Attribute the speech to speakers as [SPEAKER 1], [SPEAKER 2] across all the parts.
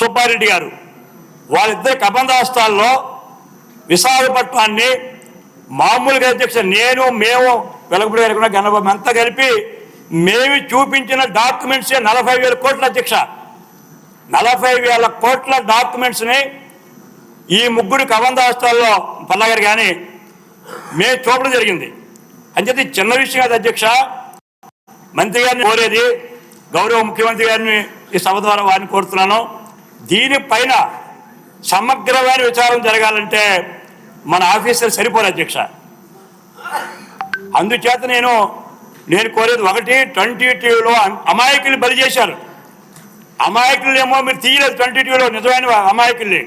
[SPEAKER 1] సుబ్బారెడ్డి గారు. వాళ్ళిద్దరు కబంధాస్తాల్లో విశాఖపట్నాన్ని మామూలుగా అధ్యక్ష నేను మేము వెలగపూడి గారు కూడా గణబాబు అంతా కలిపి మేము చూపించిన డాక్యుమెంట్స్ నలభై వేల కోట్ల అధ్యక్ష. నలభై వేల కోట్ల డాక్యుమెంట్స్ని ఈ ముగ్గురు కబంధాస్తాల్లో పల్లగారు కానీ మేము చూపడం జరిగింది. అంచేది చిన్న విషయం కాదు అధ్యక్ష. మంత్రి గారిని కోరేది గౌరవ ముఖ్యమంత్రి గారిని ఈ సభ ద్వారా వారిని కోరుతున్నాను. దీనిపైన సమగ్రమైన విచారం జరగాలంటే మన ఆఫీసర్ సరిపోరు అధ్యక్ష. అందుచేత నేను నేను కోరేది ఒకటి ట్వంటీ టూలో అమాయకులు బలి చేశారు. అమాయకులు ఏమో మీరు తీయలేదు ట్వంటీ టూలో నిజమైన అమాయకుల్ని.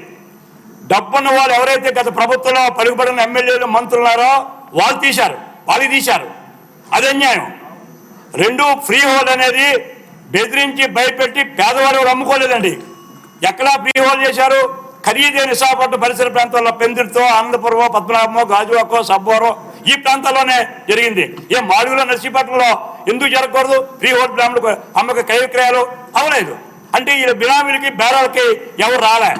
[SPEAKER 1] డబ్బున్న వాళ్ళు ఎవరైతే గత ప్రభుత్వంలో పలుకుబడిన ఎమ్మెల్యేలు మంత్రులు ఉన్నారో వాళ్ళు తీశారు వాళ్ళు తీశారు. అది అన్యాయం. రెండు ఫ్రీ హోల్డ్ అనేది బెదిరించి భయపెట్టి పేదవాళ్ళు అమ్ముకోలేదండి. ఎక్కడా ప్రీహోల్ చేశారు? ఖరీదైన విశాఖపట్నం పరిసర ప్రాంతాల్లో పెందుర్తో ఆనందపురమో పద్మనాభమో గాజువాకో సబ్బోరో ఈ ప్రాంతాల్లోనే జరిగింది. ఏ మాడుగులో నర్సీపట్నంలో ఎందుకు జరగకూడదు? ఫ్రీ హోల్డ్ బ్రాహ్మణులకు అమ్మకి క్రయ అవలేదు. అంటే ఈ బినామీలకి బేరాలకి ఎవరు రాలే.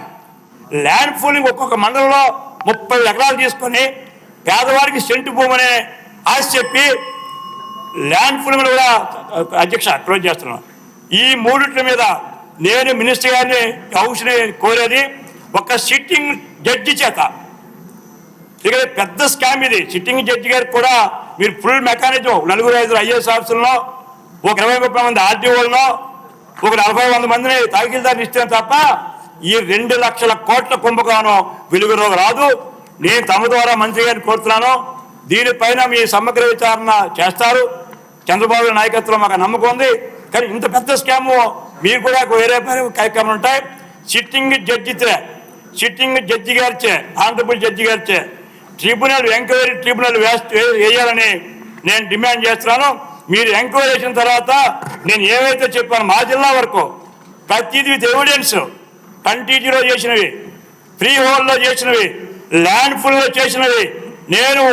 [SPEAKER 1] ల్యాండ్ పూలింగ్ ఒక్కొక్క మండలంలో ముప్పై ఎకరాలు తీసుకొని పేదవారికి సెంటు భూమనే ఆశ చెప్పి ల్యాండ్ పూలింగ్ కూడా అధ్యక్ష క్లోజ్ చేస్తున్నాం. ఈ మూడిట్ల మీద నేను మినిస్టర్ గారిని హౌస్ని కోరేది ఒక సిట్టింగ్ జడ్జి చేత. ఇక్కడ పెద్ద స్కామ్ ఇది. సిట్టింగ్ జడ్జి గారికి కూడా మీరు ఫుల్ మెకానిజం. నలుగురు ఐదు ఐఏఎస్ ఆఫీసుల్లో ఒక ఇరవై ముప్పై మంది ఆర్టీఓల్లో ఒక నలభై వంద మందిని తహసీల్దార్ని ఇస్తే తప్ప ఈ రెండు లక్షల కోట్ల కుంభకోణం వెలుగులోకి రాదు. నేను తమ ద్వారా మంత్రి గారిని కోరుతున్నాను. దీనిపైన మీ సమగ్ర విచారణ చేస్తారు. చంద్రబాబు నాయకత్వం మాకు నమ్మకం ఉంది. కానీ ఇంత పెద్ద స్కామ్ మీరు కూడా వేరే కార్యక్రమాలు ఉంటాయి. సిట్టింగ్ జడ్జితే సిట్టింగ్ జడ్జి గారిచే ఆనరబుల్ జడ్జి గారిచే ట్రిబ్యునల్ ఎంక్వైరీ ట్రిబ్యునల్ వేస్ట్ వేయాలని నేను డిమాండ్ చేస్తున్నాను. మీరు ఎంక్వైరీ చేసిన తర్వాత నేను ఏవైతే చెప్పాను మా జిల్లా వరకు ప్రతిదీ విత్ ఎవిడెన్స్ కంటీజీలో చేసినవి ఫ్రీ హోల్డ్లో చేసినవి ల్యాండ్ ఫుల్లో చేసినవి నేను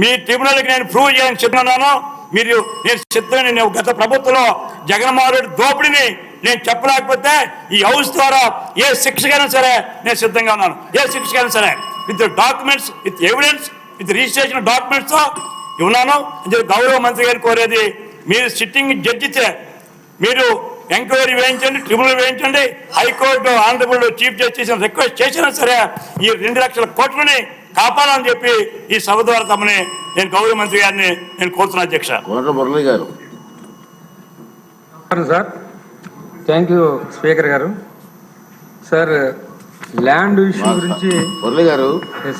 [SPEAKER 1] మీ ట్రిబ్యునల్కి నేను ప్రూవ్ చేయని చెప్తున్నాను. మీరు నేను చెప్తాను నేను గత ప్రభుత్వంలో జగన్మోహన్ రెడ్డి దోపిడిని నేను చెప్పలేకపోతే ఈ హౌస్ ద్వారా ఏ శిక్షకైనా సరే నేను సిద్ధంగా ఉన్నాను. ఏ శిక్షకైనా సరే with documents with evidence with registration documents ఉన్నాను ఇది గౌరవ మంత్రి గారిని కోరేది మీరు సిట్టింగ్ జడ్జితే మీరు ఎంక్వైరీ వేయించండి ట్రిబ్యునల్ వేయించండి high court honourable chief justice request చేసినా సరే ఈ రెండు లక్షల కోట్లని కాపాడాలని చెప్పి ఈ సభ ద్వారా తమని నేను గౌరవ మంత్రి గారిని నేను కోరుతున్నా అధ్యక్ష.
[SPEAKER 2] మురళి గారు.
[SPEAKER 3] సార్. థ్యాంక్ యూ స్పీకర్ గారు. సార్ ల్యాండ్ ఇష్యూ గురించి
[SPEAKER 2] మురళి గారు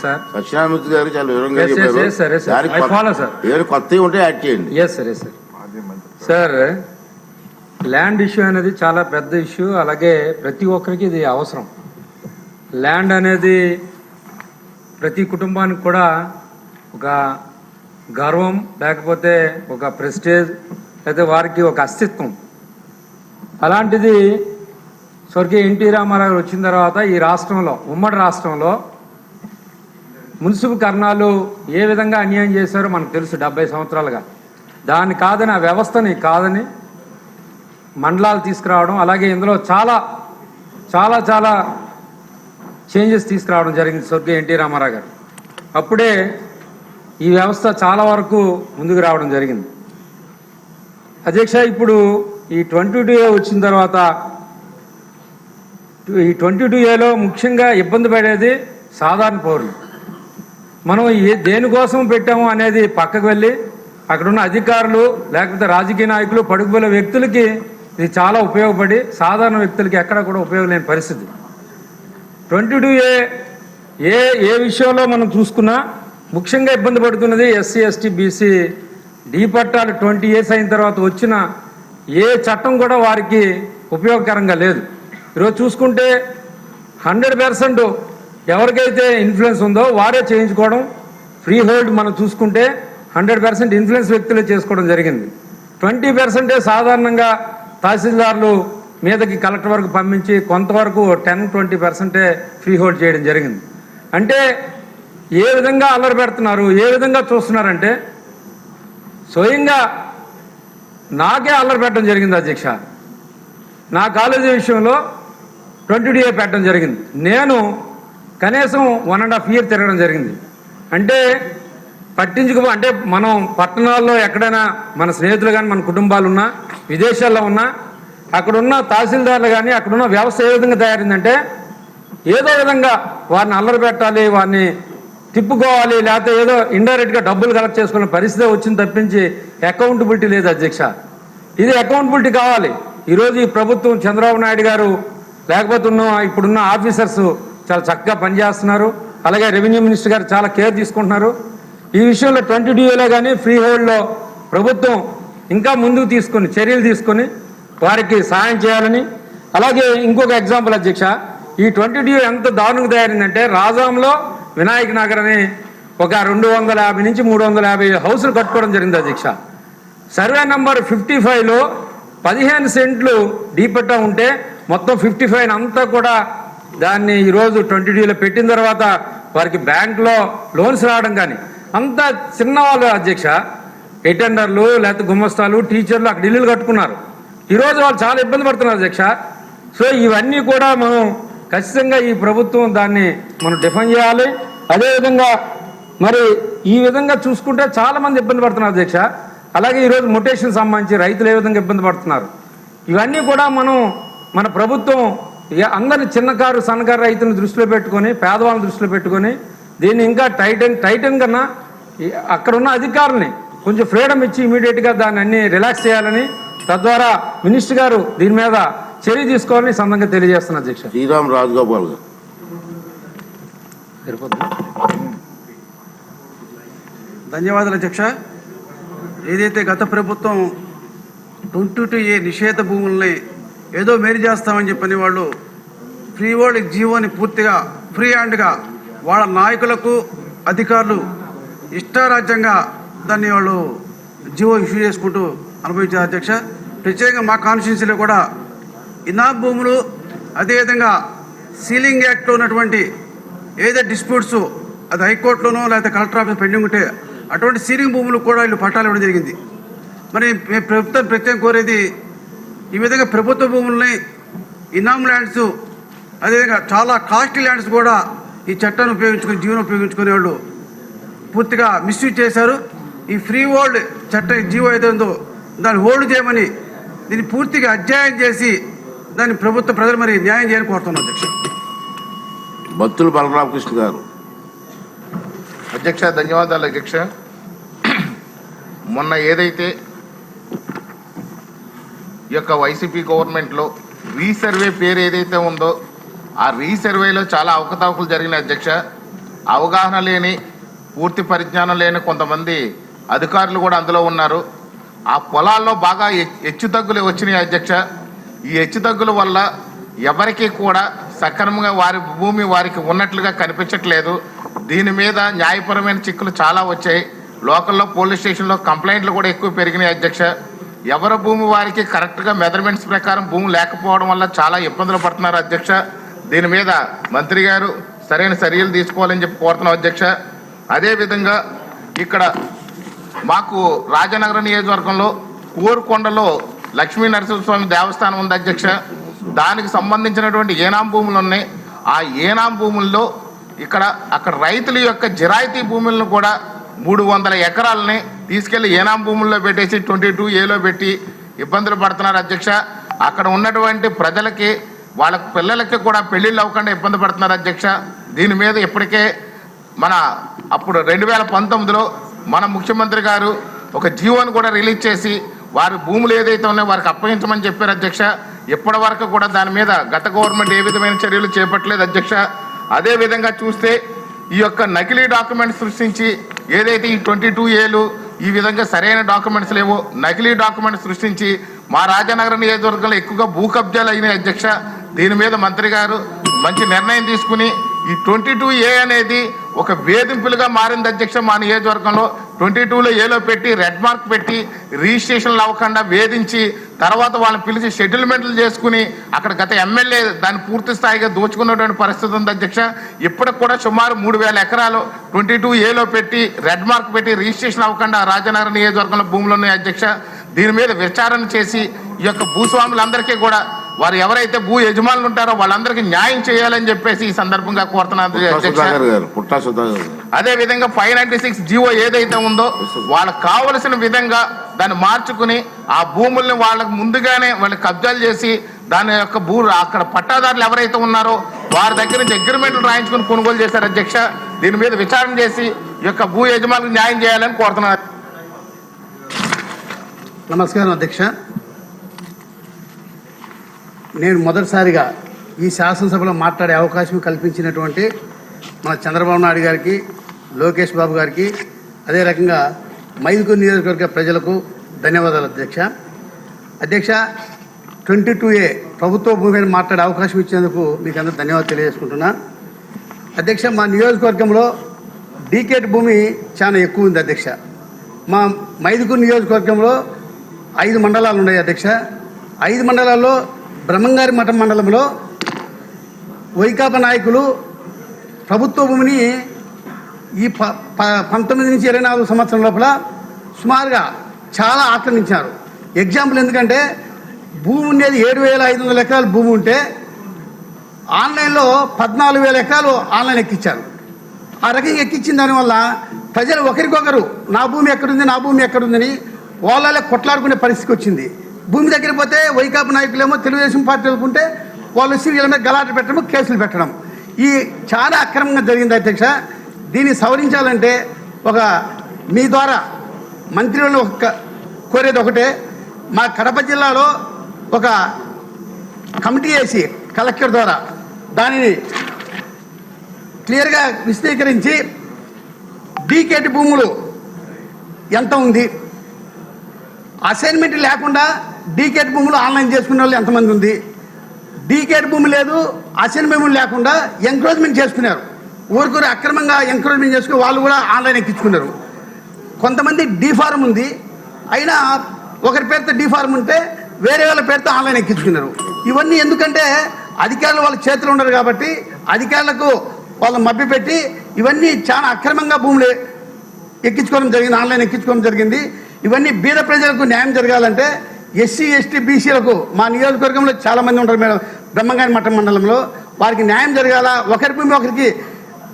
[SPEAKER 3] సార్
[SPEAKER 2] సత్యనారాయణమూర్తి గారు చాలా వివరంగా చెప్పారు. దానికి. ఏదైనా కొత్తవి ఉంటే యాడ్ చేయండి.
[SPEAKER 3] Yes sir sir sir land issue అనేది చాలా పెద్ద ఇష్యూ. అలాగే ప్రతి ఒక్కరికి ఇది అవసరం. ల్యాండ్ అనేది ప్రతి కుటుంబానికి కూడా ఒక గర్వం లేకపోతే ఒక ప్రెస్టేజ్ లేకపోతే వారికి ఒక అస్తిత్వం. అలాంటిది స్వర్గీయ ఎన్టీ రామారావు గారు వచ్చిన తర్వాత ఈ రాష్ట్రంలో ఉమ్మడి రాష్ట్రంలో మున్సిపల్ కర్ణాలు ఏ విధంగా అన్యాయం చేశారో మనకు తెలుసు డెబ్బై సంవత్సరాలుగా. దాన్ని కాదని ఆ వ్యవస్థని కాదని మండలాలు తీసుకురావడం అలాగే ఇందులో చాలా చాలా చాలా చేంజెస్ తీసుకురావడం జరిగింది స్వర్గీయ ఎన్టీ రామారావు గారు. అప్పుడే ఈ వ్యవస్థ చాలా వరకు ముందుకు రావడం జరిగింది. అధ్యక్ష ఇప్పుడు ఈ ట్వంటీ టూ ఏ వచ్చిన తర్వాత ఈ ట్వంటీ టూ ఏలో ముఖ్యంగా ఇబ్బంది పడేది సాధారణ పౌరులు. మనం ఏ దేనికోసం పెట్టాము అనేది పక్కకు వెళ్ళి అక్కడున్న అధికారులు లేకపోతే రాజకీయ నాయకులు పడుకుపోలే వ్యక్తులకి ఇది చాలా ఉపయోగపడి సాధారణ వ్యక్తులకి ఎక్కడ కూడా ఉపయోగం లేని పరిస్థితి. ట్వంటీ టూ ఏ ఏ ఏ విషయంలో మనం చూసుకున్నా ముఖ్యంగా ఇబ్బంది పడుతున్నది ఎస్సీ ఎస్టీ బీసీ డీ పట్టాలు ట్వంటీ ఇయర్స్ అయిన తర్వాత వచ్చిన ఏ చట్టం కూడా వారికి ఉపయోగకరంగా లేదు. ఈరోజు చూసుకుంటే హండ్రెడ్ పర్సెంట్ ఎవరికైతే ఇన్ఫ్లుయెన్స్ ఉందో వారే చేయించుకోవడం ఫ్రీ హోల్డ్ మనం చూసుకుంటే హండ్రెడ్ పర్సెంట్ ఇన్ఫ్లుయెన్స్ వ్యక్తులే చేసుకోవడం జరిగింది. ట్వంటీ పర్సెంటే సాధారణంగా తహసీల్దార్లు మీదకి కలెక్టర్ వరకు పంపించి కొంతవరకు టెన్ ట్వంటీ పర్సెంటే ఫ్రీ హోల్డ్ చేయడం జరిగింది. అంటే ఏ విధంగా అల్లరి పెడుతున్నారు ఏ విధంగా చూస్తున్నారంటే స్వయంగా నాకే అల్లరి పెట్టడం జరిగింది అధ్యక్ష. నా కాలేజీ విషయంలో ట్వంటీ డిఏ పెట్టడం జరిగింది. నేను కనీసం వన్ అండ్ హాఫ్ ఇయర్ తిరగడం జరిగింది. అంటే పట్టించుకో అంటే మనం పట్టణాల్లో ఎక్కడైనా మన స్నేహితులు కానీ మన కుటుంబాలు ఉన్నా విదేశాల్లో ఉన్నా అక్కడున్న తహసీల్దార్లు కానీ అక్కడున్న వ్యవస్థ ఏ విధంగా తయారైందంటే ఏదో విధంగా వారిని అల్లరి పెట్టాలి వారిని తిప్పుకోవాలి లేకపోతే ఏదో ఇండైరెక్ట్గా డబ్బులు కలెక్ట్ చేసుకునే పరిస్థితి వచ్చింది తప్పించి అకౌంటబిలిటీ లేదు అధ్యక్ష. ఇది అకౌంటబిలిటీ కావాలి. ఈరోజు ఈ ప్రభుత్వం చంద్రబాబు నాయుడు గారు లేకపోతే ఉన్న ఇప్పుడున్న ఆఫీసర్స్ చాలా చక్కగా పనిచేస్తున్నారు. అలాగే రెవెన్యూ మినిస్టర్ గారు చాలా కేర్ తీసుకుంటున్నారు. ఈ విషయంలో ట్వంటీ డిఏలో కానీ ఫ్రీ హోల్డ్లో ప్రభుత్వం ఇంకా ముందుకు తీసుకొని చర్యలు తీసుకొని వారికి సహాయం చేయాలని. అలాగే ఇంకొక ఎగ్జాంపుల్ అధ్యక్ష ఈ ట్వంటీ డియో ఎంత దారుణంగా తయారైందంటే రాజాంలో వినాయక నగర్ అని ఒక రెండు వందల యాభై నుంచి మూడు వందల యాభై హౌసులు కట్టుకోవడం జరిగింది అధ్యక్ష. సర్వే నంబర్ ఫిఫ్టీ ఫైవ్లో పదిహేను సెంట్లు డీపెట్టా ఉంటే మొత్తం ఫిఫ్టీ ఫైవ్ అంతా కూడా దాన్ని ఈరోజు ట్వంటీ డీలో పెట్టిన తర్వాత వారికి బ్యాంక్లో లోన్స్ రావడం కానీ అంతా చిన్నవాళ్ళు అధ్యక్ష. ఎటెండర్లు లేకపోతే గుమ్మస్తాలు టీచర్లు అక్కడ ఇల్లులు కట్టుకున్నారు. ఈరోజు వాళ్ళు చాలా ఇబ్బంది పడుతున్నారు అధ్యక్ష. సో ఇవన్నీ కూడా మనం ఖచ్చితంగా ఈ ప్రభుత్వం దాన్ని మనం డిఫెండ్ చేయాలి. అదేవిధంగా మరి ఈ విధంగా చూసుకుంటే చాలా మంది ఇబ్బంది పడుతున్నారు అధ్యక్ష. అలాగే ఈరోజు మొటేషన్ సంబంధించి రైతులు ఏ విధంగా ఇబ్బంది పడుతున్నారు? ఇవన్నీ కూడా మనం మన ప్రభుత్వం ఇక అందరిని చిన్నకారు సన్నకారు రైతులను దృష్టిలో పెట్టుకొని పేదవాళ్ళని దృష్టిలో పెట్టుకొని దీన్ని ఇంకా టైటన్ టైటన్ కన్నా అక్కడున్న అక్కడ ఉన్న అధికారుల్ని కొంచెం ఫ్రీడమ్ ఇచ్చి ఇమీడియట్గా దాన్ని అన్ని రిలాక్స్ చేయాలని తద్వారా మినిస్టర్ గారు దీని మీద చర్య తీసుకోవాలని ఈ సందర్భంగా తెలియజేస్తున్నా అధ్యక్ష
[SPEAKER 2] శ్రీరామ్ రాజగోపాల్ గారు?
[SPEAKER 4] ధన్యవాదాలు అధ్యక్ష. ఏదైతే గత ప్రభుత్వం ట్వంటీ టూ ఏ నిషేధ భూముల్ని ఏదో మేలు చేస్తామని చెప్పని వాళ్ళు ఫ్రీ వరల్డ్ జీవోని పూర్తిగా ఫ్రీ హ్యాండ్గా వాళ్ళ నాయకులకు అధికారులు ఇష్టారాజ్యంగా దాన్ని వాళ్ళు జీవో ఇష్యూ చేసుకుంటూ అనుభవించారు అధ్యక్ష. ప్రత్యేకంగా మా కాన్స్టిట్యున్సీలో కూడా ఇనా భూములు అదేవిధంగా సీలింగ్ యాక్ట్లో ఉన్నటువంటి ఏదైతే డిస్ప్యూట్స్ అది హైకోర్టులోనో లేకపోతే కలెక్టర్ ఆఫీస్ పెండింగ్ ఉంటే అటువంటి సీలింగ్ భూములు కూడా వీళ్ళు పట్టాలు ఇవ్వడం జరిగింది. మరి మేము ప్రభుత్వం ప్రత్యేకం కోరేది ఈ విధంగా ప్రభుత్వ భూముల్ని ఇనామ్ ల్యాండ్స్ అదేవిధంగా చాలా కాస్ట్లీ ల్యాండ్స్ కూడా ఈ చట్టాన్ని ఉపయోగించుకొని జీవనం ఉపయోగించుకునే వాళ్ళు పూర్తిగా మిస్యూజ్ చేశారు. ఈ ఫ్రీ హోల్డ్ చట్టం జీవో ఏదో ఉందో దాన్ని హోల్డ్ చేయమని దీన్ని పూర్తిగా అధ్యయనం చేసి దాన్ని ప్రభుత్వ ప్రజలు మరి న్యాయం చేయాలని కోరుతున్నాం అధ్యక్ష.
[SPEAKER 2] భక్తులు బలరామకృష్ణ గారు.
[SPEAKER 5] అధ్యక్ష ధన్యవాదాలు అధ్యక్ష. మొన్న ఏదైతే ఈ యొక్క వైసీపీ గవర్నమెంట్లో రీసర్వే పేరు ఏదైతే ఉందో ఆ రీసర్వేలో చాలా అవకతవకలు జరిగిన అధ్యక్ష. అవగాహన లేని పూర్తి పరిజ్ఞానం లేని కొంతమంది అధికారులు కూడా అందులో ఉన్నారు. ఆ పొలాల్లో బాగా హెచ్- హెచ్చుతగ్గులు వచ్చినాయి అధ్యక్ష. ఈ హెచ్చుతగ్గుల వల్ల ఎవరికీ కూడా సక్రమంగా వారి భూమి వారికి ఉన్నట్లుగా కనిపించట్లేదు. దీని మీద న్యాయపరమైన చిక్కులు చాలా వచ్చాయి. లోకల్లో పోలీస్ స్టేషన్లో కంప్లైంట్లు కూడా ఎక్కువ పెరిగినాయి అధ్యక్ష. ఎవరి భూమి వారికి కరెక్ట్గా మెజర్మెంట్స్ ప్రకారం భూమి లేకపోవడం వల్ల చాలా ఇబ్బందులు పడుతున్నారు అధ్యక్ష. దీని మీద మంత్రి గారు సరైన చర్యలు తీసుకోవాలని చెప్పి కోరుతున్నాం అధ్యక్ష. అదేవిధంగా ఇక్కడ మాకు రాజనగరం నియోజకవర్గంలో కోరుకొండలో లక్ష్మీ నరసింహస్వామి దేవస్థానం ఉంది అధ్యక్ష. దానికి సంబంధించినటువంటి ఏనాం భూములు ఉన్నాయి. ఆ ఏనాం భూముల్లో ఇక్కడ అక్కడ రైతుల యొక్క జిరాయితీ భూములను కూడా మూడు వందల ఎకరాలని తీసుకెళ్ళి ఏనాం భూముల్లో పెట్టేసి ట్వంటీ టూ ఏలో పెట్టి ఇబ్బందులు పడుతున్నారు అధ్యక్ష. అక్కడ ఉన్నటువంటి ప్రజలకి వాళ్ళ పిల్లలకి కూడా పెళ్ళిళ్ళు అవ్వకుండా ఇబ్బంది పడుతున్నారు అధ్యక్ష. దీని మీద ఇప్పటికే మన అప్పుడు రెండు వేల పంతొమ్మిదిలో మన ముఖ్యమంత్రి గారు ఒక జీవోని కూడా రిలీజ్ చేసి వారి భూములు ఏదైతే ఉన్నాయో వారికి అప్పగించమని చెప్పారు అధ్యక్ష. ఇప్పటి వరకు కూడా దాని మీద గత గవర్నమెంట్ ఏ విధమైన చర్యలు చేపట్టలేదు అధ్యక్ష. అదే విధంగా చూస్తే ఈ యొక్క నకిలీ డాక్యుమెంట్స్ సృష్టించి ఏదైతే ఈ ట్వంటీ టూ ఏలు ఈ విధంగా సరైన డాక్యుమెంట్స్ లేవో నకిలీ డాక్యుమెంట్స్ సృష్టించి మా రాజనగరం నియోజకవర్గంలో ఎక్కువగా భూ కబ్జాలు అయినాయి అధ్యక్ష. దీని మీద మంత్రి గారు మంచి నిర్ణయం తీసుకుని ఈ ట్వంటీ టూ ఏ అనేది ఒక వేధింపులుగా మారింది అధ్యక్ష మా నియోజకవర్గంలో. ట్వంటీ టూలో ఏలో పెట్టి రెడ్ మార్క్ పెట్టి రిజిస్ట్రేషన్లు అవ్వకుండా వేధించి తర్వాత వాళ్ళని పిలిచి సెటిల్మెంట్లు చేసుకుని అక్కడ గత ఎమ్మెల్యే దాన్ని పూర్తి స్థాయిగా దోచుకున్నటువంటి పరిస్థితి ఉంది అధ్యక్ష. ఇప్పటికి కూడా సుమారు మూడు వేల ఎకరాలు ట్వంటీ టూ ఏలో పెట్టి రెడ్ మార్క్ పెట్టి రిజిస్ట్రేషన్ అవ్వకుండా రాజనగర్ నియోజకవర్గంలో భూములు ఉన్నాయి అధ్యక్ష. దీని మీద విచారణ చేసి ఈ యొక్క భూస్వాములందరికీ కూడా వారు ఎవరైతే భూ యజమానులు ఉంటారో వాళ్ళందరికీ న్యాయం చేయాలని చెప్పేసి ఈ సందర్భంగా కోరుతున్నాను
[SPEAKER 2] గారు
[SPEAKER 5] అదే విధంగా ఫైవ్ నైన్టీ సిక్స్ జీవో ఏదైతే ఉందో వాళ్ళకి కావలసిన విధంగా దాన్ని మార్చుకుని ఆ భూముల్ని వాళ్ళకి ముందుగానే వాళ్ళకి కబ్జాలు చేసి దాని యొక్క భూ అక్కడ పట్టాదారులు ఎవరైతే ఉన్నారో వారి దగ్గర నుంచి అగ్రిమెంట్లు రాయించుకుని కొనుగోలు చేశారు అధ్యక్ష. దీని మీద విచారణ చేసి ఈ యొక్క భూ యజమానులకు న్యాయం చేయాలని కోరుతున్నారు
[SPEAKER 4] నమస్కారం అధ్యక్ష. నేను మొదటిసారిగా ఈ శాసనసభలో మాట్లాడే అవకాశం కల్పించినటువంటి మన చంద్రబాబు నాయుడు గారికి లోకేష్ బాబు గారికి అదే రకంగా మైదుకూరు నియోజకవర్గ ప్రజలకు ధన్యవాదాలు అధ్యక్ష. అధ్యక్ష ట్వంటీ టూ ఏ ప్రభుత్వ భూమి మీద మాట్లాడే అవకాశం ఇచ్చేందుకు మీకు అందరూ ధన్యవాదాలు తెలియజేసుకుంటున్నా. అధ్యక్ష మా నియోజకవర్గంలో డీకేట్ భూమి చాలా ఎక్కువ ఉంది అధ్యక్ష. మా మైదుకూరు నియోజకవర్గంలో ఐదు మండలాలు ఉన్నాయి అధ్యక్ష. ఐదు మండలాల్లో బ్రహ్మంగారి మఠం మండలంలో వైకాపా నాయకులు ప్రభుత్వ భూమిని ఈ ప ప- పంతొమ్మిది నుంచి ఇరవై నాలుగు సంవత్సరం లోపల సుమారుగా చాలా ఆక్రమించారు ఎగ్జాంపుల్ ఎందుకంటే భూమి ఉండేది ఏడు వేల ఐదు వందల ఎకరాలు భూమి ఉంటే ఆన్లైన్లో పద్నాలుగు వేల ఎకరాలు ఆన్లైన్ ఎక్కించారు ఆ రకంగా ఎక్కించిన దానివల్ల ప్రజలు ఒకరికొకరు నా భూమి ఎక్కడుంది నా భూమి ఎక్కడుందని వాళ్ళలో కొట్లాడుకునే పరిస్థితి వచ్చింది. భూమి దగ్గర పోతే వైకాపా నాయకులేమో తెలుగుదేశం పార్టీ అనుకుంటే వాళ్ళు సీరియల్ మీద గలాట పెట్టడం కేసులు పెట్టడం. ఈ చాలా అక్రమంగా జరిగింది అధ్యక్ష. దీన్ని సవరించాలంటే ఒక మీ ద్వారా మంత్రులను ఒక కోరేది ఒకటే. మా కడప జిల్లాలో ఒక కమిటీ వేసి కలెక్టర్ ద్వారా దానిని క్లియర్గా విశదీకరించి డీకేటి భూములు ఎంత ఉంది? అసైన్మెంట్ లేకుండా డీకేట్ భూములు ఆన్లైన్ చేసుకునే వాళ్ళు ఎంతమంది ఉంది? డీకేట్ భూమి లేదు అసైన్మెంట్ భూములు లేకుండా ఎంక్రోచ్మెంట్ చేసుకున్నారు. ఊరికూరు అక్రమంగా ఎంక్రోచ్మెంట్ చేసుకుని వాళ్ళు కూడా ఆన్లైన్ ఎక్కించుకున్నారు. కొంతమంది డీ ఫార్మ్ ఉంది అయినా ఒకరి పేరుతో డీ ఫార్మ్ ఉంటే వేరే వాళ్ళ పేరుతో ఆన్లైన్ ఎక్కించుకున్నారు. ఇవన్నీ ఎందుకంటే అధికారులు వాళ్ళ చేతులు ఉండరు కాబట్టి అధికారులకు వాళ్ళు మభ్యపెట్టి ఇవన్నీ చాలా అక్రమంగా భూములు ఎక్కించుకోవడం జరిగింది ఆన్లైన్ ఎక్కించుకోవడం జరిగింది. ఇవన్నీ బీద ప్రజలకు న్యాయం జరగాలంటే ఎస్సీ ఎస్టీ బీసీలకు మా నియోజకవర్గంలో చాలా మంది ఉంటారు మేడం. బ్రహ్మంగారి మఠం మండలంలో. వారికి న్యాయం జరగాల. ఒకరి భూమి ఒకరికి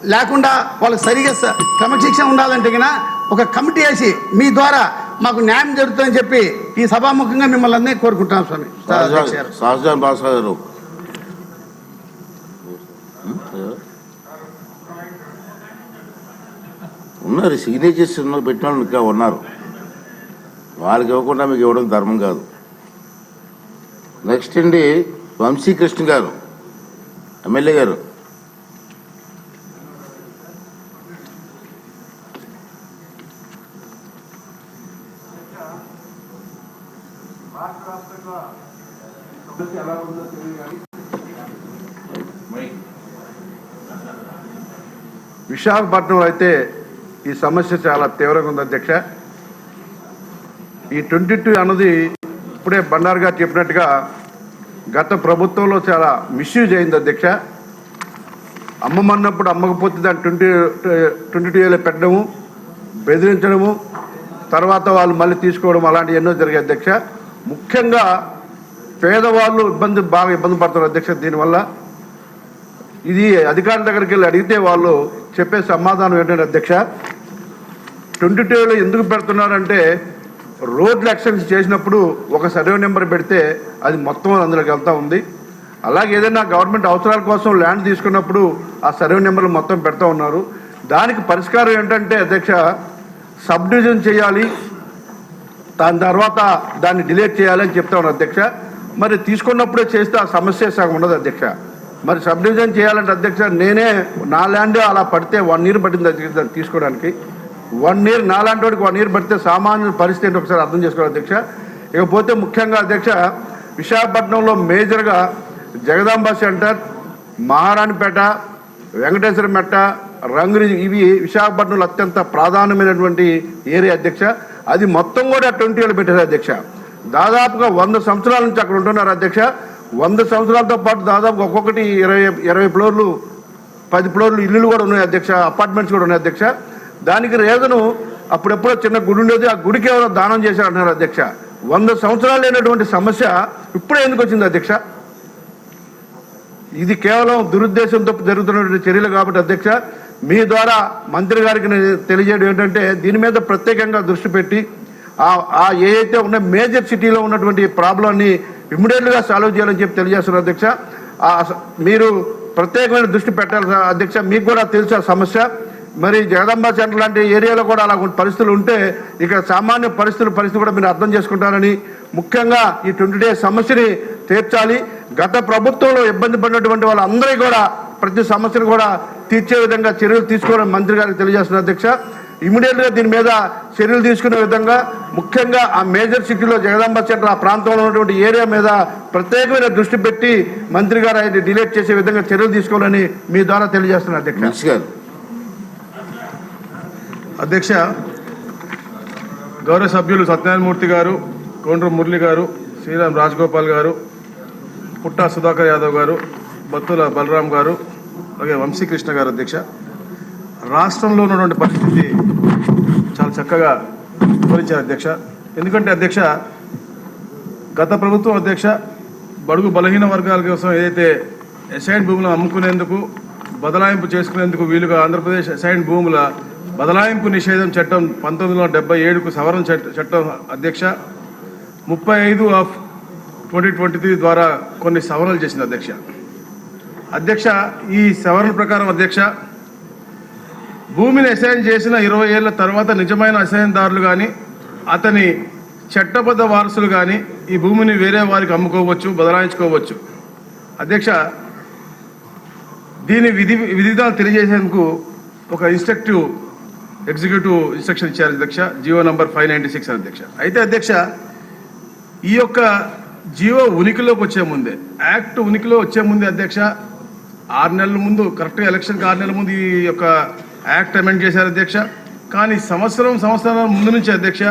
[SPEAKER 4] లేకుండా వాళ్ళకి సరిగా క్రమశిక్షణ ఉండాలంటే గిన ఒక కమిటీ వేసి మీ ద్వారా మాకు న్యాయం జరుగుతుందని చెప్పి ఈ సభాముఖంగా మిమ్మల్ని అందరినీ కోరుకుంటున్నాం స్వామి.
[SPEAKER 2] సహజాన్ బాసా గారు. ఉన్నారు సిగ్నేచర్స్ పెట్టిన ఉన్నారు. వాళ్ళకి ఇవ్వకుండా మీకు ఇవ్వడం ధర్మం కాదు. నెక్స్ట్ అండి వంశీకృష్ణ గారు ఎమ్మెల్యే గారు.
[SPEAKER 6] విశాఖపట్నంలో అయితే ఈ సమస్య చాలా తీవ్రంగా ఉంది అధ్యక్ష. ఈ ట్వంటీ టూ అన్నది ఇప్పుడే బండారు గారు చెప్పినట్టుగా గత ప్రభుత్వంలో చాలా మిస్యూజ్ అయింది అధ్యక్ష. అమ్మమన్నప్పుడు అమ్మకపోతే దాన్ని ట్వంటీ ట్వంటీ టూ ఏళ్ళు పెట్టడము బెదిరించడము తర్వాత వాళ్ళు మళ్ళీ తీసుకోవడం అలాంటివి ఎన్నో జరిగాయి అధ్యక్ష. ముఖ్యంగా పేదవాళ్ళు ఇబ్బంది బాగా ఇబ్బంది పడుతున్నారు అధ్యక్ష దీనివల్ల. ఇది అధికారుల దగ్గరికి వెళ్ళి అడిగితే వాళ్ళు చెప్పే సమాధానం ఏంటంటే అధ్యక్ష ట్వంటీ టూలో ఎందుకు పెడుతున్నారంటే రోడ్లు ఎక్స్టెన్స్ చేసినప్పుడు ఒక సర్వే నెంబర్ పెడితే అది మొత్తం అందులోకి వెళ్తూ ఉంది. అలాగే ఏదైనా గవర్నమెంట్ అవసరాల కోసం ల్యాండ్ తీసుకున్నప్పుడు ఆ సర్వే నెంబర్లు మొత్తం పెడతా ఉన్నారు. దానికి పరిష్కారం ఏంటంటే అధ్యక్ష సబ్ డివిజన్ చేయాలి దాని తర్వాత దాన్ని డిలేట్ చేయాలని చెప్తా ఉన్నారు అధ్యక్ష. మరి తీసుకున్నప్పుడే చేస్తే ఆ సమస్య సగం ఉండదు అధ్యక్ష. మరి సబ్ డివిజన్ చేయాలంటే అధ్యక్ష నేనే నా ల్యాండ్ అలా పడితే వన్ ఇయర్ పట్టింది అధ్యక్ష దాన్ని తీసుకోవడానికి. వన్ ఇయర్ నాలాంటి వాడికి వన్ ఇయర్ పడితే సామాన్య పరిస్థితి ఏంటి ఒకసారి అర్థం చేసుకోవాలి అధ్యక్ష. ఇకపోతే ముఖ్యంగా అధ్యక్ష విశాఖపట్నంలో మేజర్గా జగదాంబ సెంటర్ మహారాణిపేట వెంకటేశ్వర మెట్ట రంగురి ఇవి విశాఖపట్నంలో అత్యంత ప్రాధాన్యమైనటువంటి ఏరియా అధ్యక్ష. అది మొత్తం కూడా ట్వంటీ ఏళ్ళు పెట్టారు అధ్యక్ష. దాదాపుగా వంద సంవత్సరాల నుంచి అక్కడ ఉంటున్నారు అధ్యక్ష. వంద సంవత్సరాలతో పాటు దాదాపు ఒక్కొక్కటి ఇరవై ఇరవై ఫ్లోర్లు పది ఫ్లోర్లు ఇల్లులు కూడా ఉన్నాయి అధ్యక్ష అపార్ట్మెంట్స్ కూడా ఉన్నాయి అధ్యక్ష. దానికి రేదను అప్పుడెప్పుడో చిన్న గుడి ఉండేది ఆ గుడికి ఎవరో దానం చేశారంటున్నారు అధ్యక్ష. వంద సంవత్సరాలు లేనటువంటి సమస్య ఇప్పుడే ఎందుకు వచ్చింది అధ్యక్ష? ఇది కేవలం దురుద్దేశంతో జరుగుతున్నటువంటి చర్యలు కాబట్టి అధ్యక్ష మీ ద్వారా మంత్రి గారికి నేను తెలియజేయడం ఏంటంటే దీని మీద ప్రత్యేకంగా దృష్టి పెట్టి ఆ ఏదైతే ఏ అయితే ఉన్న మేజర్ సిటీలో ఉన్నటువంటి ప్రాబ్లంని ఇమ్మీడియట్గా సాల్వ్ చేయాలని చెప్పి తెలియజేస్తున్నారు అధ్యక్ష. మీరు ప్రత్యేకమైన దృష్టి పెట్టాలి అధ్యక్ష మీకు కూడా తెలుసు ఆ సమస్య. మరి జగదంబ సెంటర్ లాంటి ఏరియాలో కూడా అలా కొన్ని పరిస్థితులు ఉంటే ఇక్కడ సామాన్య పరిస్థితుల పరిస్థితి కూడా మీరు అర్థం చేసుకుంటారని ముఖ్యంగా ఈ ట్వంటీ డేస్ సమస్యని తీర్చాలి. గత ప్రభుత్వంలో ఇబ్బంది పడినటువంటి వాళ్ళందరికీ కూడా ప్రతి సమస్యను కూడా తీర్చే విధంగా చర్యలు తీసుకోవడం మంత్రి గారికి తెలియజేస్తున్నారు అధ్యక్ష. ఇమీడియట్గా దీని మీద చర్యలు తీసుకునే విధంగా ముఖ్యంగా ఆ మేజర్ సిటీలో జగదాంబ సెంటర్ ఆ ప్రాంతంలో ఉన్నటువంటి ఏరియా మీద ప్రత్యేకమైన దృష్టి పెట్టి మంత్రి గారు ఆయన డిలేట్ చేసే విధంగా చర్యలు తీసుకోవాలని మీ ద్వారా తెలియజేస్తున్నారు అధ్యక్ష.
[SPEAKER 2] గారు
[SPEAKER 7] అధ్యక్ష గౌరవ సభ్యులు సత్యనారాయణమూర్తి గారు కోండ్ర మురళి గారు శ్రీరామ్ రాజగోపాల్ గారు పుట్టా సుధాకర్ యాదవ్ గారు బత్తుల బలరాం గారు అలాగే వంశీకృష్ణ గారు అధ్యక్ష. రాష్ట్రంలో ఉన్నటువంటి పరిస్థితి చాలా చక్కగా వివరించారు అధ్యక్ష. ఎందుకంటే అధ్యక్ష గత ప్రభుత్వం అధ్యక్ష బడుగు బలహీన వర్గాల కోసం ఏదైతే అసైన్ భూములను అమ్ముకునేందుకు బదలాయింపు చేసుకునేందుకు వీలుగా ఆంధ్రప్రదేశ్ అసైన్ భూముల బదలాయింపు నిషేధం చట్టం పంతొమ్మిది వందల డెబ్బై ఏడుకు సవరణ చట్ట- చట్టం అధ్యక్ష ముప్పై ఐదు ఆఫ్ ట్వంటీ ట్వంటీ త్రీ ద్వారా కొన్ని సవరణలు చేసింది అధ్యక్ష. అధ్యక్ష ఈ సవరణ ప్రకారం అధ్యక్ష భూమిని అసైన్ చేసిన ఇరవై ఏళ్ళ తర్వాత నిజమైన అసైన్దారులు కానీ అతని చట్టబద్ధ వారసులు కానీ ఈ భూమిని వేరే వారికి అమ్ముకోవచ్చు బదలాయించుకోవచ్చు. అధ్యక్ష దీని విధి విధిదాలు తెలియజేసేందుకు ఒక ఇన్స్ట్రక్టివ్ ఎగ్జిక్యూటివ్ ఇన్స్ట్రక్షన్ ఇచ్చారు అధ్యక్ష GO number five ninety six అధ్యక్ష. అయితే అధ్యక్ష ఈ యొక్క జియో ఉనికిలోకి వచ్చే ముందే యాక్ట్ ఉనికిలో వచ్చే ముందే అధ్యక్ష ఆరు నెలల ముందు కరెక్ట్గా ఎలక్షన్కి ఆరు నెలల ముందు ఈ యొక్క యాక్ట్ అమెండ్ చేశారు అధ్యక్ష. కానీ సంవత్సరం సంవత్సరాల ముందు నుంచి అధ్యక్ష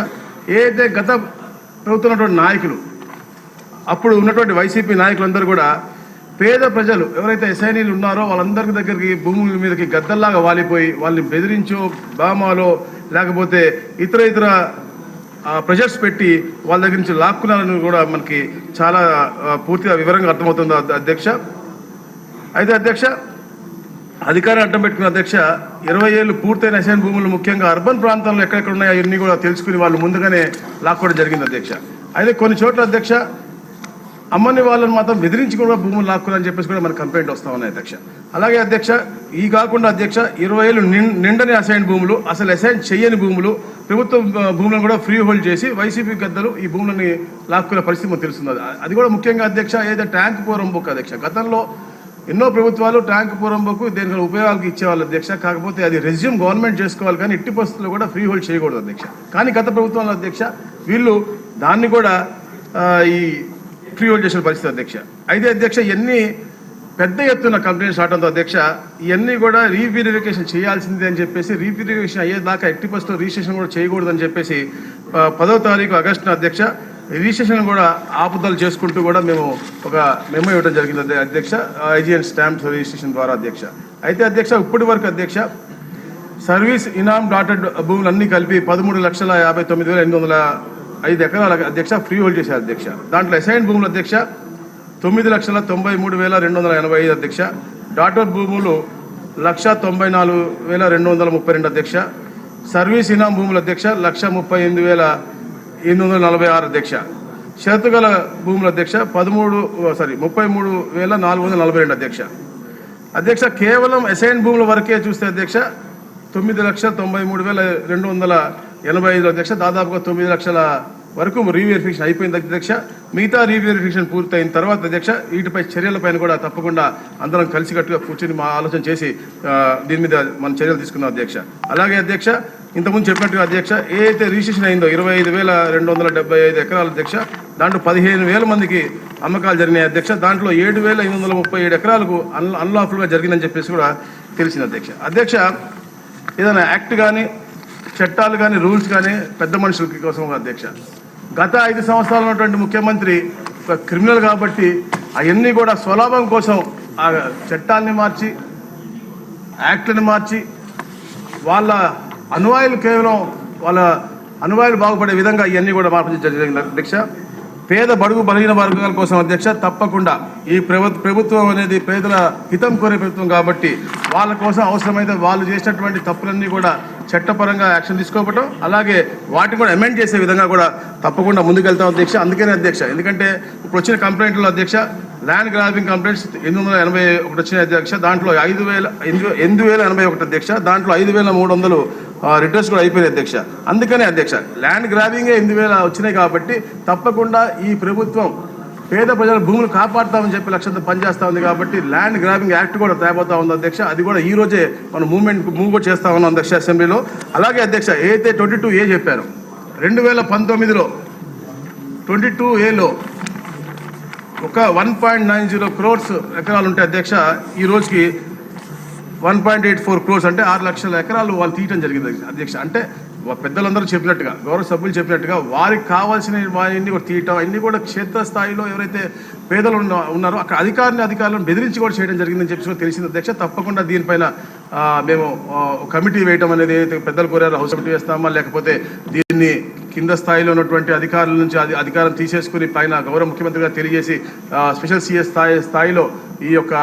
[SPEAKER 7] ఏదైతే గత ప్రభుత్వం ఉన్నటువంటి నాయకులు అప్పుడు ఉన్నటువంటి వైసీపీ నాయకులందరూ కూడా పేద ప్రజలు ఎవరైతే ఎస్ఐనీలు ఉన్నారో వాళ్ళందరి దగ్గరికి భూముల మీదకి గద్దల్లాగా వాలిపోయి వాళ్ళని బెదిరించో బామాలో లేకపోతే ఇతర ఇతర ప్రెజర్స్ పెట్టి వాళ్ళ దగ్గర నుంచి లాక్కున్నారని కూడా మనకి చాలా పూర్తిగా వివరంగా అర్థమవుతుంది అధ్యక్ష. అయితే అధ్యక్ష అధికారం అడ్డం పెట్టుకున్న అధ్యక్ష ఇరవై ఏళ్ళు పూర్తయిన అసైన్ భూములు ముఖ్యంగా అర్బన్ ప్రాంతాల్లో ఎక్కడెక్కడ ఉన్నాయో అవన్నీ కూడా తెలుసుకుని వాళ్ళు ముందుగానే లాక్కోవడం జరిగింది అధ్యక్ష. అయితే కొన్ని చోట్ల అధ్యక్ష అమ్మని వాళ్ళని మాత్రం బెదిరించి కూడా భూములు లాక్కుని చెప్పేసి కూడా మనకు కంప్లైంట్ వస్తా ఉన్నాయి అధ్యక్ష. అలాగే అధ్యక్ష ఈ కాకుండా అధ్యక్ష ఇరవై ఏళ్ళు నిండని అసైన్ భూములు అసలు అసైన్ చేయని భూములు ప్రభుత్వ భూములను కూడా ఫ్రీ హోల్డ్ చేసి వైసీపీ గద్దలు ఈ భూములని లాక్కునే పరిస్థితి మనకు తెలుస్తుంది. అది- కూడా ముఖ్యంగా అధ్యక్ష ఏదైతే ట్యాంక్ పూరం అధ్యక్ష గతంలో ఎన్నో ప్రభుత్వాలు ట్యాంక్ పూరం దేనికి ఉపయోగాలకు ఇచ్చేవాళ్ళు అధ్యక్ష కాకపోతే అది రెజ్యూమ్ గవర్నమెంట్ చేసుకోవాలి కానీ ఇట్టి పరిస్థితుల్లో కూడా ఫ్రీ హోల్డ్ చేయకూడదు అధ్యక్ష. కానీ గత ప్రభుత్వంలో అధ్యక్ష వీళ్ళు దాన్ని కూడా ఈ ఫ్రీ చేసిన పరిస్థితి అధ్యక్ష. అయితే అధ్యక్ష ఎన్ని పెద్ద ఎత్తున కంప్లైంట్స్ రావడంతో అధ్యక్ష ఇవన్నీ కూడా రీవెరిఫికేషన్ చేయాల్సిందే అని చెప్పేసి రీవెరిఫికేషన్ అయ్యేదాకా ఎట్టి పరిస్థితుల్లో రిజిస్ట్రేషన్ కూడా చేయకూడదని చెప్పేసి పదో పదవ తారీఖు ఆగస్టున అధ్యక్ష రిజిస్ట్రేషన్ కూడా ఆపుదలు చేసుకుంటూ కూడా మేము ఒక మెమో ఇవ్వడం జరిగింది అధ్యక్ష ఐజీఎన్ స్టాంప్స్ రిజిస్ట్రేషన్ ద్వారా అధ్యక్ష. అయితే అధ్యక్ష ఇప్పటి వరకు అధ్యక్ష సర్వీస్ ఇనామ్ డాటెడ్ భూములన్నీ కలిపి పదమూడు లక్షల యాభై తొమ్మిది వేల ఎనిమిది వందల ఐదు ఎకరాల అధ్యక్ష ఫ్రీ హోల్డ్ చేశారు అధ్యక్ష. దాంట్లో అసైన్ భూముల అధ్యక్ష తొమ్మిది లక్షల తొంభై మూడు వేల రెండు వందల ఎనభై ఐదు అధ్యక్ష. డాటర్ భూములు లక్ష తొంభై నాలుగు వేల రెండు వందల ముప్పై రెండు అధ్యక్ష. సర్వీస్ ఇనాం భూముల అధ్యక్ష లక్ష ముప్పై ఎనిమిది వేల ఎనిమిది వందల నలభై ఆరు అధ్యక్ష. షరతుగల భూముల అధ్యక్ష పదమూడు సారీ ముప్పై మూడు వేల నాలుగు వందల నలభై రెండు అధ్యక్ష. అధ్యక్ష కేవలం అసైన్ భూముల వరకే చూస్తే అధ్యక్ష తొమ్మిది లక్షల తొంభై మూడు వేల రెండు వందల ఎనభై ఐదు అధ్యక్ష. దాదాపుగా తొమ్మిది లక్షల వరకు రీవెరిఫికేషన్ అయిపోయింది అధ్యక్ష. మిగతా రీవెరిఫికేషన్ పూర్తయిన తర్వాత అధ్యక్ష వీటిపై చర్యలపైన కూడా తప్పకుండా అందరం కలిసికట్టుగా కూర్చొని మా ఆలోచన చేసి దీని మీద మనం చర్యలు తీసుకున్నాం అధ్యక్ష. అలాగే అధ్యక్ష ఇంతకుముందు చెప్పినట్టుగా అధ్యక్ష ఏదైతే రిజిస్ట్రేషన్ అయిందో ఇరవై ఐదు వేల రెండు వందల డెబ్బై ఐదు ఎకరాల అధ్యక్ష దాంట్లో పదిహేను వేల మందికి అమ్మకాలు జరిగినాయి అధ్యక్ష. దాంట్లో ఏడు వేల ఎనిమిది వందల ముప్పై ఏడు ఎకరాలకు అన్ అన్లాఫుల్గా జరిగిందని చెప్పేసి కూడా తెలిసింది అధ్యక్ష. అధ్యక్ష ఏదైనా యాక్ట్ కానీ చట్టాలు కానీ రూల్స్ కానీ పెద్ద మనుషులకి కోసం అధ్యక్ష. గత ఐదు సంవత్సరాలు ఉన్నటువంటి ముఖ్యమంత్రి ఒక క్రిమినల్ కాబట్టి అవన్నీ కూడా స్వలాభం కోసం ఆ చట్టాలని మార్చి యాక్ట్లను మార్చి వాళ్ళ అనువాయులు కేవలం వాళ్ళ అనువాయులు బాగుపడే విధంగా ఇవన్నీ కూడా మార్పు జరిగింది అధ్యక్ష పేద బడుగు బలహీన వర్గాల కోసం అధ్యక్ష తప్పకుండా ఈ ప్రభుత్వం అనేది పేదల హితం కోరే ప్రభుత్వం కాబట్టి వాళ్ళ కోసం అవసరమైతే వాళ్ళు చేసినటువంటి తప్పులన్నీ కూడా చట్టపరంగా యాక్షన్ తీసుకోవటం అలాగే వాటిని కూడా అమెండ్ చేసే విధంగా కూడా తప్పకుండా ముందుకెళ్తాం అధ్యక్ష. అందుకనే అధ్యక్ష ఎందుకంటే ఇప్పుడు వచ్చిన కంప్లైంట్లో అధ్యక్ష ల్యాండ్ గ్రాబింగ్ కంప్లైంట్స్ ఎనిమిది వందల ఎనభై ఒకటి వచ్చిన అధ్యక్ష. దాంట్లో ఐదు వేల ఎనిమిది ఎనిమిది వేల ఎనభై ఒకటి అధ్యక్ష. దాంట్లో ఐదు వేల మూడు వందలు రిటర్న్స్ కూడా అయిపోయినాయి అధ్యక్ష. అందుకనే అధ్యక్ష ల్యాండ్ గ్రాబింగే ఎనిమిది వేల వచ్చినాయి కాబట్టి తప్పకుండా ఈ ప్రభుత్వం పేద ప్రజల భూములు కాపాడుతామని చెప్పి లక్ష్యంతో పనిచేస్తా ఉంది కాబట్టి ల్యాండ్ గ్రాబింగ్ యాక్ట్ కూడా తేబోతా ఉంది అధ్యక్ష. అది కూడా ఈ రోజే మనం మూవ్మెంట్ మూవ్ కూడా చేస్తా ఉన్నాం అధ్యక్ష అసెంబ్లీలో అలాగే అధ్యక్ష ఏదైతే ట్వంటీ టూ ఏ చెప్పారు రెండు వేల పంతొమ్మిదిలో ట్వంటీ టూ ఏలో ఒక one point nine zero crores ఎకరాలు ఉంటాయి అధ్యక్ష. ఈ రోజుకి one point eight four crores అంటే ఆరు లక్షల ఎకరాలు వాళ్ళు తీయటం జరిగింది అధ్యక్ష. అంటే పెద్దలందరూ చెప్పినట్టుగా గౌరవ సభ్యులు చెప్పినట్టుగా వారికి కావాల్సిన వారిని కూడా తీయటం అన్ని కూడా క్షేత్రస్థాయిలో ఎవరైతే పేదలు ఉన్న- ఉన్నారో అక్కడ అధికారిని అధికారులను బెదిరించి కూడా చేయడం జరిగిందని చెప్పి తెలిసింది అధ్యక్ష. తప్పకుండా దీనిపైన మేము కమిటీ వేయటం అనేది ఏదైతే పెద్దలు కోరారు హౌస్ కమిటీ వేస్తామా లేకపోతే దీన్ని కింద స్థాయిలో ఉన్నటువంటి అధికారుల నుంచి అది అధికారం తీసేసుకుని పైన గౌరవ ముఖ్యమంత్రి గారు తెలియజేసి స్పెషల్ సిఎస్ స్థాయి స్థాయిలో ఈ యొక్క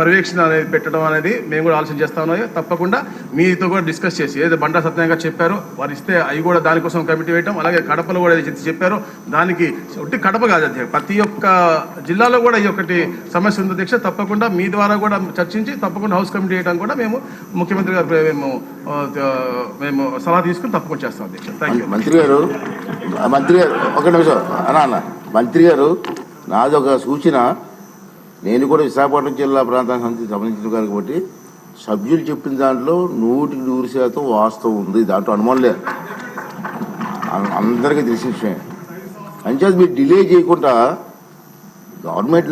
[SPEAKER 7] పర్యవేక్షణ అనేది పెట్టడం అనేది మేము కూడా ఆలోచన చేస్తా ఉన్నాం. తప్పకుండా మీతో కూడా డిస్కస్ చేసి ఏదో బండా సత్యంగా చెప్పారు చెప్పారో వారు ఇస్తే అవి కూడా దానికోసం కమిటీ వేయటం అలాగే కడపలో కూడా ఏదైతే చెప్పారో దానికి ఒట్టి కడప కాదు అధ్యక్ష ప్రతి ఒక్క జిల్లాలో కూడా ఈ ఒకటి సమస్య ఉంది అధ్యక్ష. తప్పకుండా మీ ద్వారా కూడా చర్చించి తప్పకుండా హౌస్ కమిటీ వేయడం కూడా మేము ముఖ్యమంత్రి గారు మేము మేము సలహా తీసుకుని తప్పకుండా చేస్తాం అధ్యక్ష. థ్యాంక్ యూ
[SPEAKER 2] మంత్రి గారు మంత్రి గారు ఒక నిమిషం అన్న అన్న. మంత్రి గారు నాది ఒక సూచన. నేను కూడా విశాఖపట్నం జిల్లా ప్రాంతానికి సంబంధించిన కాబట్టి సభ్యులు చెప్పిన దాంట్లో నూటికి నూరు శాతం వాస్తవం ఉంది. దాంట్లో అనుమానం లేదు. అందరికీ తెలిసిన విషయం అంచేది మీరు డిలే చేయకుండా గవర్నమెంట్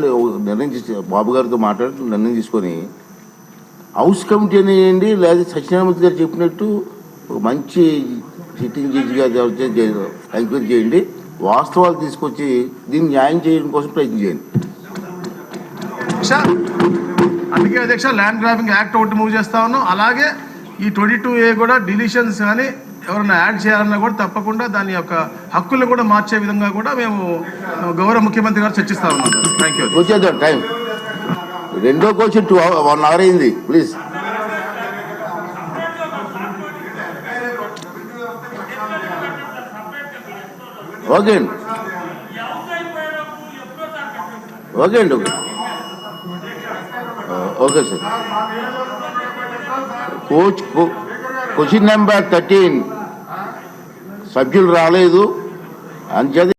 [SPEAKER 2] నిర్ణయం బాబు గారితో మాట్లాడి నిర్ణయం తీసుకొని హౌస్ కమిటీ అనేయండి లేదా సత్యనారాయణ గారు చెప్పినట్టు ఒక మంచి సిట్టింగ్ జడ్జి గారు ఎంక్వైరీ చేయండి. వాస్తవాలు తీసుకొచ్చి దీన్ని న్యాయం చేయడం కోసం ప్రయత్నం చేయండి.
[SPEAKER 7] అధ్యక్ష అందుకే అధ్యక్ష ల్యాండ్ గ్రాఫింగ్ యాక్ట్ ఒకటి మూవ్ చేస్తా ఉన్నాం. అలాగే ఈ ట్వంటీ టూ ఏ కూడా డిలీషన్స్ కానీ ఎవరైనా యాడ్ చేయాలన్నా కూడా తప్పకుండా దాని యొక్క హక్కులను కూడా మార్చే విధంగా కూడా మేము గౌరవ ముఖ్యమంత్రి గారు చర్చిస్తా ఉన్నాం. థ్యాంక్ యూ
[SPEAKER 2] టైం రెండో క్వశ్చన్ టూ వన్ అవర్ అయింది. ప్లీజ్ ఓకే అండి ఓకే అండి ఓకే ఓకే సార్ కోచ్ క్వశ్చన్ నెంబర్ థర్టీన్ సభ్యులు రాలేదు. అంచేది